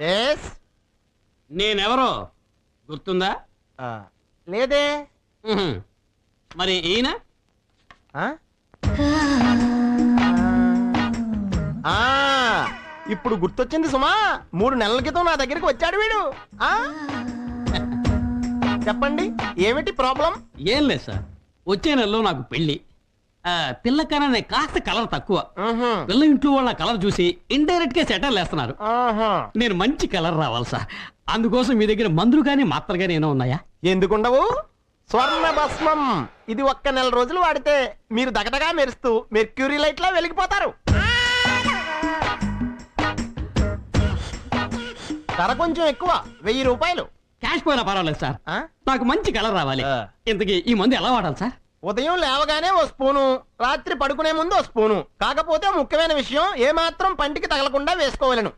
Yes నేనెవరో గుర్తుందా? లేదే. మరి ఈయన? ఇప్పుడు గుర్తొచ్చింది సుమా. మూడు నెలల క్రితం నా దగ్గరికి వచ్చాడు వీడు? చెప్పండి ఏమిటి ప్రాబ్లం? ఏం లేదు సార్. వచ్చే నెలలో నాకు పెళ్ళి ఆ, పిల్ల కన్నా కాస్త కలర్ తక్కువ. పిల్ల ఇంట్లో వాళ్ళ కలర్ చూసి ఇండైరెక్ట్గా సెటర్ వేస్తున్నారు. నేను మంచి కలర్ రావాలి సార్. అందుకోసం మీ దగ్గర మందులు కానీ మాత్రలు కానీ ఏమైనా ఉన్నాయా? ఎందుకుండవు? స్వర్ణ భస్మం. ఇది ఒక్క నెల రోజులు వాడితే మీరు దగదగా మెరుస్తూ మెర్క్యూరీ లైట్ లా వెలిగిపోతారు. ధర కొంచెం ఎక్కువ వెయ్యి రూపాయలు. క్యాష్ పోయినా పర్వాలేదు సార్? నాకు మంచి కలర్ రావాలి. ఇంతకీ ఈ మందు ఎలా వాడాలి సార్? ఉదయం లేవగానే ఓ స్పూను రాత్రి పడుకునే ముందు ఓ స్పూను. కాకపోతే ముఖ్యమైన విషయం ఏమాత్రం పంటికి తగలకుండా వేసుకోవాలను.